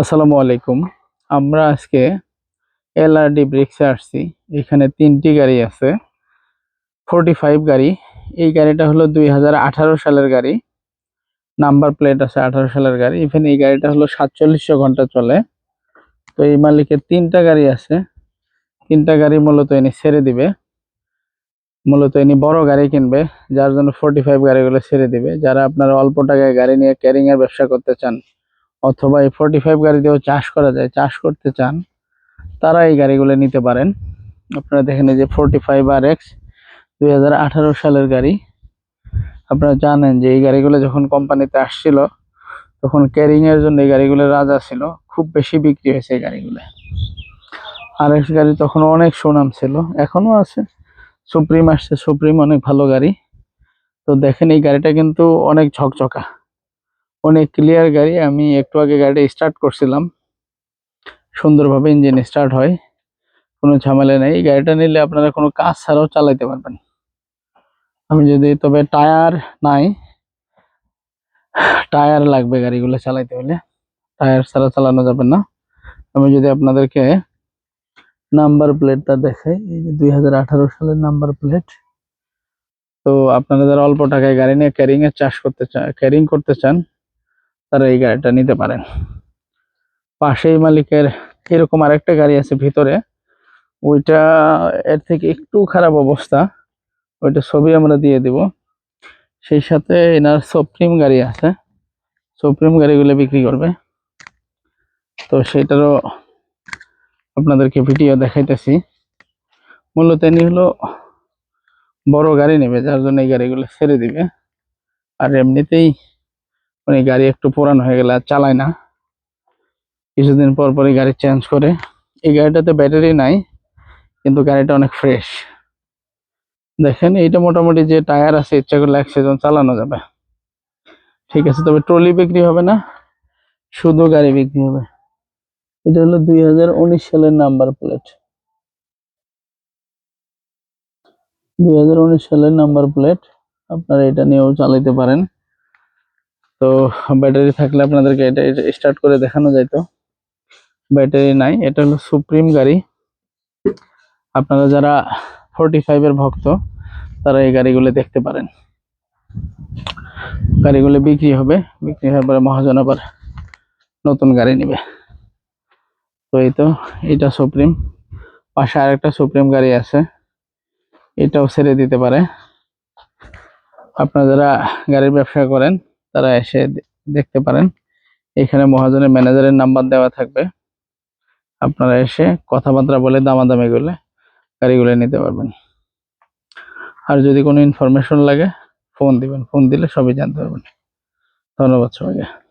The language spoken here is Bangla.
আসসালামু আলাইকুম। আমরা আজকে এলআরডি ব্রিক্সে আসছি। এখানে তিনটি গাড়ি আছে। ফোরটি ফাইভ গাড়ি। এই গাড়িটা হলো দুই হাজার আঠারো সালের গাড়ি। নাম্বার প্লেট আছে আঠারো সালের গাড়ি। ইভেন এই গাড়িটা হলো সাতচল্লিশশো ঘণ্টা চলে। তো এই মালিকের তিনটা গাড়ি আছে। তিনটা গাড়ি মূলত ইনি ছেড়ে দিবে। মূলত ইনি বড় গাড়ি কিনবে। যার জন্য ফোরটি ফাইভ গাড়িগুলো ছেড়ে দিবে। যারা আপনারা অল্প টাকায় গাড়ি নিয়ে ক্যারিং এর ব্যবসা করতে চান অথবা এই ফোরটি ফাইভ গাড়ি দিয়েও চাষ করা যায়, চাষ করতে চান, তারা এই গাড়িগুলো নিতে পারেন। আপনারা দেখেন এই যে ফোরটি ফাইভ আর এক্স দু হাজার আঠারো সালের গাড়ি। আপনারা জানেন যে এই গাড়িগুলো যখন কোম্পানিতে আসছিল, তখন ক্যারিং এর জন্য এই গাড়িগুলো রাজা ছিল, খুব বেশি বিক্রি হয়েছে এই গাড়িগুলো। আর এক্স গাড়ি তখন অনেক সুনাম ছিল এখনও আছে। সুপ্রিম আসছে সুপ্রিম অনেক ভালো গাড়ি। তো দেখেন এই গাড়িটা কিন্তু অনেক ঝকঝকা। অনেক ক্লিয়ার গাড়ি, আমি একটু আগে গাড়িটা স্টার্ট করছিলাম। সুন্দরভাবে ইঞ্জিন স্টার্ট হয়, কোনো ঝামেলা নেই। গাড়িটা নিলে আপনারা কোনো কাজ ছাড়াও চালাইতে পারবেন। আমি যদি, তবে টায়ার নাই, টায়ার লাগবে গাড়িগুলো চালাইতে হলে। টায়ার ছাড়া চালানো যাবে না। আমি যদি আপনাদেরকে নাম্বার প্লেটটা দেখাই, এই যে দুই হাজার আঠারো সালের নাম্বার প্লেট তো আপনারা যারা অল্প টাকায় গাড়ি নিয়ে ক্যারিং এর চাষ করতে চান ক্যারিং করতে চান তারা এই গাড়িটা নিতে পারেন। পাশেই মালিকের এরকম আরেকটা গাড়ি আছে ভিতরে। ওইটা এর থেকে একটু খারাপ অবস্থা। ওইটা ছবি আমরা দিয়ে দিব। সেই সাথে এনার সুপ্রিম গাড়ি আছে। সুপ্রিম গাড়িগুলো বিক্রি করবে। তো সেটারও আপনাদেরকে ভিডিও দেখাইতেছি। মূলত ইনি হলো বড় গাড়ি নেবে, যার জন্য এই গাড়িগুলো ছেড়ে দিবে। আর এমনিতেই উনি গাড়ি একটু পুরানো হয়ে গেলে আর চালায় না। কিছুদিন পর পরই গাড়ি চেঞ্জ করে। এই গাড়িটাতে ব্যাটারি নাই, কিন্তু গাড়িটা অনেক ফ্রেশ দেখেন, এইটা মোটামুটি যে টায়ার আছে, ইচ্ছা করলে এক সিজন চালানো যাবে। ঠিক আছে, তবে ট্রলি বিক্রি হবে না, শুধু গাড়ি বিক্রি হবে। এটা হলো দুই হাজার উনিশ সালের নাম্বার প্লেট দুই হাজার উনিশ সালের নাম্বার প্লেট আপনারা এটা নিয়েও চালাইতে পারেন। তো ব্যাটারি থাকলে আপনাদেরকে এটা স্টার্ট করে দেখানো যাইতো ব্যাটারি নাই, এটা হলো সুপ্রিম গাড়ি। আপনারা যারা ফোরটি ফাইভের ভক্ত, তারা এই গাড়িগুলো দেখতে পারেন। গাড়িগুলো বিক্রি হবে, বিক্রি হওয়ার পরে মহাজন আবার নতুন গাড়ি নেবে। তো এই তো, এটা সুপ্রিম পাশে আরেকটা সুপ্রিম গাড়ি আছে, এটাও ছেড়ে দিতে পারে। আপনারা যারা গাড়ির ব্যবসা করেন তারা এসে দেখতে পারেন। এখানে মহাজনের ম্যানেজারের নাম্বার দেওয়া থাকবে। আপনারা এসে কথাবার্তা বলে দামাদামি করলে গাড়িগুলো নিতে পারবেন। আর যদি কোনো ইনফরমেশন লাগে ফোন দিবেন। ফোন দিলে সবই জানতে পারবেন। ধন্যবাদ সবাইকে।